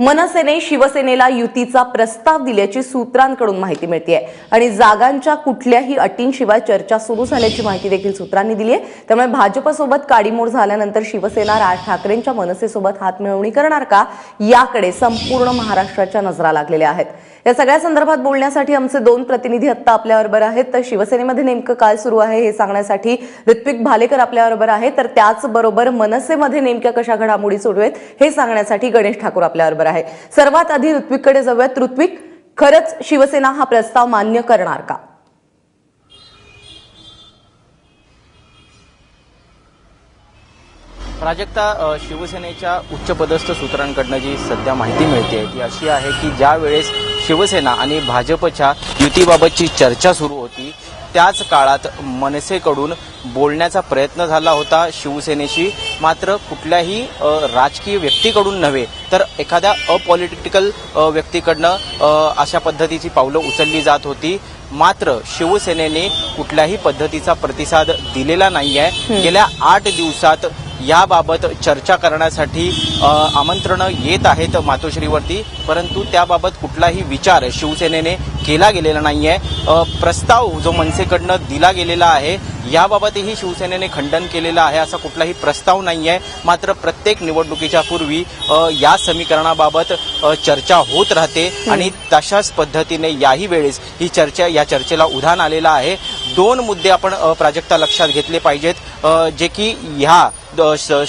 मनसेने शिवसेनेला युतीचा प्रस्ताव दिल्याची सूत्रांकडून माहिती मिळते आहे आणि जागांच्या कुठल्याही अटींशिवाय चर्चा सुरू झाल्याची माहिती देखील सूत्रांनी दिली आहे त्यामुळे भाजपसोबत काडीमोड झाल्यानंतर शिवसेना राज ठाकरेंच्या मनसेसोबत हातमिळवणी करणार का? याकडे संपूर्ण महाराष्ट्राच्या नजरा लागलेल्या आहेत. या सगळ्या संदर्भात बोलण्यासाठी आमचे दोन प्रतिनिधी आत्ता आपल्याबरोबर आहेत. तर शिवसेनेमध्ये नेमकं काय सुरू आहे हे सांगण्यासाठी ऋत्विक भालेकर आपल्याबरोबर आहे. तर त्याचबरोबर मनसेमध्ये नेमक्या कशा घडामोडी सुरू आहेत हे सांगण्यासाठी गणेश ठाकूर आपल्याबरोबर आहे. सर्वात आधी ऋत्विककडे जाऊयात. ऋत्विक खरंच शिवसेना हा प्रस्ताव मान्य करणार का? प्राजक्ता शिवसेनेच्या उच्चपदस्थ सूत्रांकडनं जी सध्या माहिती मिळते ती अशी आहे की ज्या वेळेस शिवसेना आणि भाजपच्या युतीबाबतची चर्चा सुरू होती त्याच काळात मनसेकडून बोलण्याचा प्रयत्न झाला होता शिवसेनेशी. मात्र कुठल्याही राजकीय व्यक्तीकडून नव्हे तर एखाद्या अपॉलिटिकल व्यक्तीकडनं अशा पद्धतीची पावलं उचलली जात होती. मात्र शिवसेनेने कुठल्याही पद्धतीचा प्रतिसाद दिलेला नाहीये. गेल्या आठ दिवसात याबाबत चर्चा करण्यासाठी आमंत्रणं येत आहेत मातोश्रीवरती परंतु त्याबाबत कुठलाही विचार शिवसेनेने केला गेलेला नाही आहे प्रस्ताव जो मनसेकडनं दिला गेलेला आहे याबाबतही शिवसेनेने खंडन केलेलं आहे असा कुठलाही प्रस्ताव नाही आहे मात्र प्रत्येक निवडणुकीच्या पूर्वी या समीकरणाबाबत चर्चा होत राहते आणि तशाच पद्धतीने याही वेळेस ही चर्चा या चर्चेला उधाण आलेलं आहे. दोन मुद्दे आपण प्राजक्ता लक्षात घेतले पाहिजेत. जे की ह्या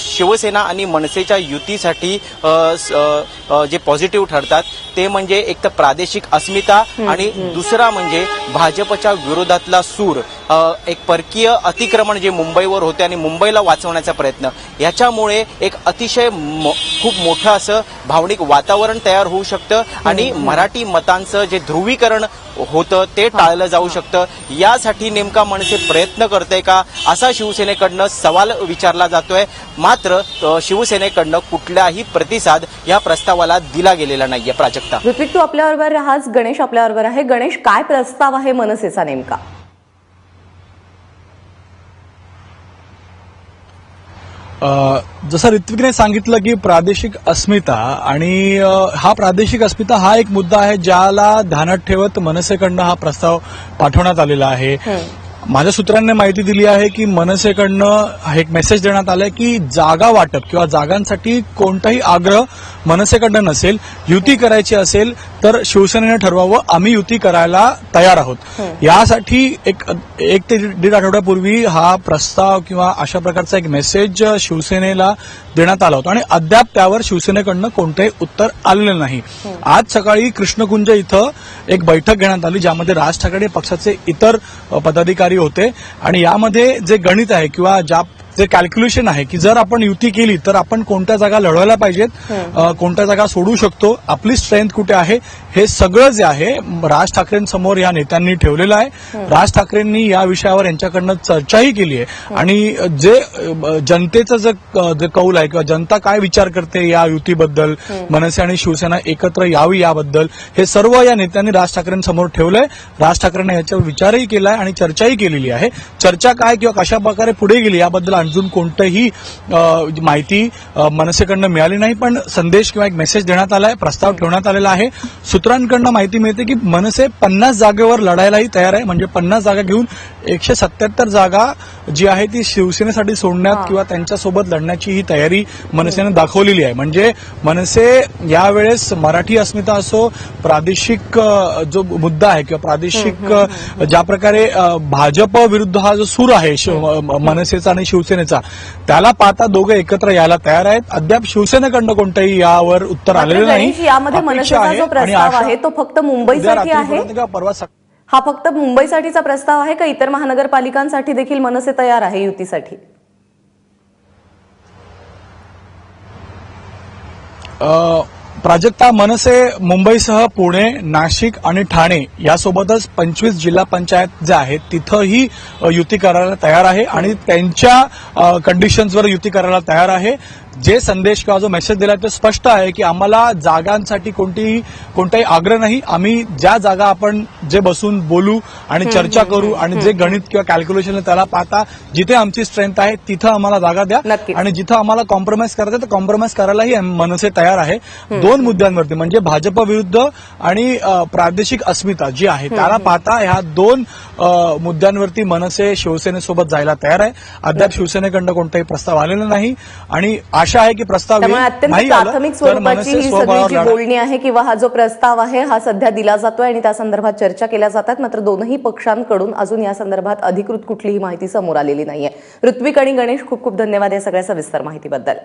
शिवसेना आणि मनसेच्या युतीसाठी जे पॉझिटिव्ह ठरतात ते म्हणजे एक तर प्रादेशिक अस्मिता आणि दुसरा म्हणजे भाजपच्या विरोधातला सूर. एक परकीय अतिक्रमण जे मुंबईवर होते आणि मुंबईला वाचवण्याचा प्रयत्न. याच्यामुळे एक अतिशय मो- खूप मोठं असं भावनिक वातावरण तयार होऊ शकतं आणि मराठी मतांचं जे ध्रुवीकरण होतं ते टाळलं जाऊ शकतं. यासाठी नेमका मनसे प्रयत्न करते का? असा शिवसेनेकडनं सवाल विचारला जातोय मात्र शिवसेनेकडनं कुठलाही प्रतिसाद या प्रस्तावाला दिला गेलेला नाहीये प्राजक्ता. ऋत्विक तू आपल्याबरोबर हाच गणेश आपल्याबरोबर आहे. गणेश काय प्रस्ताव आहे मनसेचा नेमका? अ, जसं ऋत्विकने सांगितलं की प्रादेशिक अस्मिता आणि हा प्रादेशिक अस्मिता हा एक मुद्दा आहे ज्याला ध्यानात ठेवत मनसेकडनं हा प्रस्ताव पाठवण्यात आलेला आहे. माझ्या सूत्रांनी माहिती दिली आहे की मनसेकडनं एक मेसेज देण्यात आलाय की जागा वाटप किंवा जागांसाठी कोणताही आग्रह मनसेकडनं नसेल युती करायची असेल तर शिवसेनेनं ठरवावं आम्ही युती करायला तयार आहोत. यासाठी एक एक ते दीड आठवड्यापूर्वी हा प्रस्ताव किंवा अशा प्रकारचा एक मेसेज शिवसेनेला देण्यात आला होता. आणि अद्याप त्यावर शिवसेनेकडनं कोणतंही उत्तर आलेलं नाही. आज सकाळी कृष्णकुंज इथं एक बैठक घेण्यात आली ज्यामध्ये राज ठाकरे पक्षाचे इतर पदाधिकारी होते. आणि यामध्ये जे गणित आहे किंवा ज्या जे कॅल्क्युलेशन आहे की जर आपण युती केली तर आपण कोणत्या जागा लढवायला पाहिजेत? कोणत्या जागा सोडू शकतो? आपली स्ट्रेंथ कुठे आहे? हे सगळं जे आहे राज ठाकरेंसमोर या नेत्यांनी ठेवलेलं आहे. राज ठाकरेंनी या विषयावर यांच्याकडनं चर्चाही केली आहे. आणि जे जनतेचं जे कौल आहे किंवा जनता काय विचार करते या युतीबद्दल मनसे आणि शिवसेना एकत्र यावी याबद्दल हे सर्व या नेत्यांनी राज ठाकरेंसमोर ठेवलंय. राज ठाकरेंनी याच्यावर विचारही केलाय आणि चर्चाही केलेली आहे. चर्चा काय किंवा कशा प्रकारे पुढे गेली याबद्दल अजून कोणतंही माहिती मनसेकडनं मिळाली नाही पण संदेश किंवा एक मेसेज देण्यात आलाय प्रस्ताव ठेवण्यात आलेला आहे. सूत्रांकडनं माहिती मिळते की मनसे पन्नास जागेवर लढायलाही तयार आहे. म्हणजे पन्नास जागा घेऊन एकशे सत्याहत्तर जागा जी आहे ती शिवसेनेसाठी सोडण्यात किंवा त्यांच्यासोबत लढण्याची ही तयारी मनसेने दाखवलेली आहे. म्हणजे मनसे यावेळेस मराठी अस्मिता असो प्रादेशिक जो मुद्दा आहे किंवा प्रादेशिक ज्या प्रकारे भाजप विरुद्ध हा जो सूर आहे मनसेचा आणि शिवसेनेचा. त्याला पाहता दोघं एकत्र यायला तयार आहेत. अद्याप शिवसेनेकडनं कोणतंही यावर उत्तर आलेलं नाही. यामध्ये मनसेचा जो प्रस्ताव आहे तो फक्त मुंबईसाठी आहे. परवा हा फक्त मुंबईसाठीचा प्रस्ताव आहे का इतर महानगरपालिकांसाठी देखील मनसे तयार आहे युतीसाठी? अ, प्राजक्ता मनसे मुंबईसह पुणे नाशिक आणि ठाणे यासोबतच पंचवीस जिल्हा पंचायत जे आहेत तिथंही युती करायला तयार आहे आणि त्यांच्या कंडिशन्सवर युती करायला तयार आहे. जे संदेश किंवा जो मेसेज दिला तो स्पष्ट आहे की आम्हाला जागांसाठी कोणतीही कोणताही आग्रह नाही. आम्ही ज्या जागा आपण जे बसून बोलू आणि चर्चा करू आणि जे गणित किंवा कॅल्क्युलेशन त्याला पाहता जिथे आमची स्ट्रेंथ आहे तिथं आम्हाला जागा द्या. आणि जिथं आम्हाला कॉम्प्रोमाइज करायचं तर कॉम्प्रोमाइज करायलाही मनसे तयार आहे. दोन मुद्द्यांवरती म्हणजे भाजप विरुद्ध आणि प्रादेशिक अस्मिता जी आहे त्याला पाहता ह्या दोन मुद्द्यांवरती मनसे शिवसेनेसोबत जायला तयार आहे. अद्याप शिवसेनेकडनं कोणताही प्रस्ताव आलेला नाही. आणि आशा आहे की प्रस्ताव त्यामुळे. अत्यंत प्राथमिक स्वरूपाची ही सगळी जी बोलणी आहे किंवा हा जो प्रस्ताव आहे हा सध्या दिला जातोय आणि त्या संदर्भात चर्चा केल्या जातात. मात्र दोनही पक्षांकडून अजून या संदर्भात अधिकृत कुठलीही माहिती समोर आलेली नाहीये. ऋत्विक आणि गणेश खूप खूप धन्यवाद या सगळ्या सविस्तर माहितीबद्दल.